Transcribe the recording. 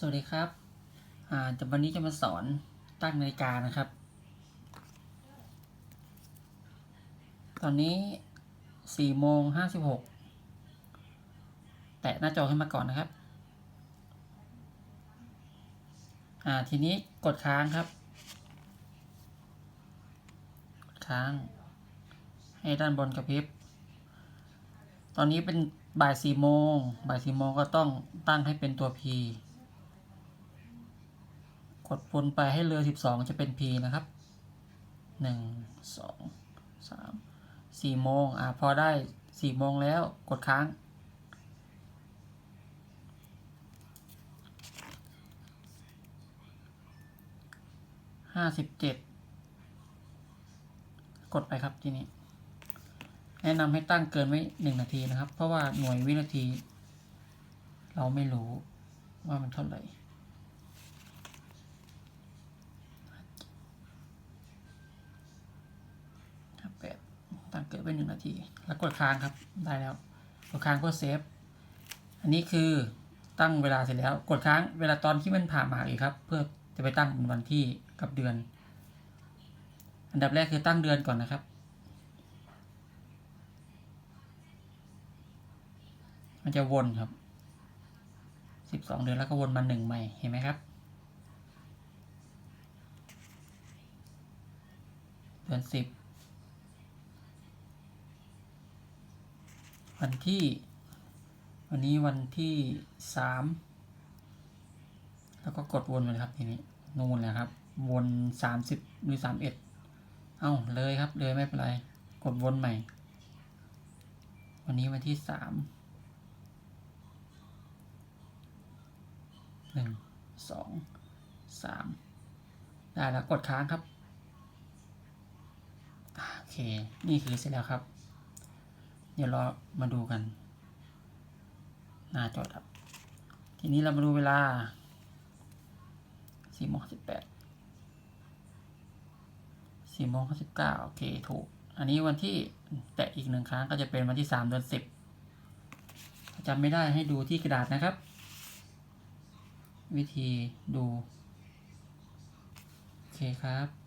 สวัสดีครับอ่าจะวันนี้จะมาสอนตั้งนาฬิกานะครับ ตอนนี้สี่โมงห้าสิบหกแตะหน้าจอขึ้นมาก่อนนะครับ อ่า ทีนี้กดค้างครับ กดค้าง ให้ด้านบนกระพริบ ตอนนี้เป็นบ่ายสี่โมง บ่ายสี่โมงก็ต้องตั้งให้เป็นตัว P กดวนไปให้เรือสิบสองจะเป็น P นะครับหนึ่งสองสามสี่โมงอ่าพอได้สี่โมงแล้วกดค้างห้าสิบเจ็ดกดไปครับทีนี้ แนะนำให้ตั้งเกินไว้หนึ่งนาทีนะครับ เพราะว่าหน่วยวินาที เราไม่รู้ว่ามันเท่าไหร่ ครับแปดตั้งเกิดไว้หนึ่งนาที แล้วกดค้างครับได้แล้ว กดค้างเพื่อเซฟ อันนี้คือตั้งเวลาเสร็จแล้ว กดค้างเวลาตอนที่มันผ่านมาอีกครับ เพื่อจะไปตั้งเป็นวันที่กับเดือน อันดับแรกคือตั้งเดือนก่อนนะครับ มันจะวนครับสิบสองเดือนแล้วก็วนมาหนึ่งใหม่เห็นไหมครับเดือนสิบ วันที่ วันนี้วันที่สามแล้วก็กดวนไปเลยครับทีนี้นูนเลยครับ วนสามสิบหรือสามเอ็ดเอ้าเลยครับเลยไม่เป็นไร กดวนใหม่ วันนี้วันที่สามหนึ่งสองสามได้แล้วกดค้างครับโอเค นี่คือเสร็จแล้วครับ เดี๋ยวเรามาดูกัน หน้าจอดับ ทีนี้เรามาดูเวลาสี่โมงสิบแปดสี่โมงสิบเก้าโอเค ถูก อันนี้วันที่แตะอีกหนึ่งครั้งก็จะเป็นวันที่สามเดือนสิบจำไม่ได้ให้ดูที่กระดาษนะครับ วิธีดู โอเคครับ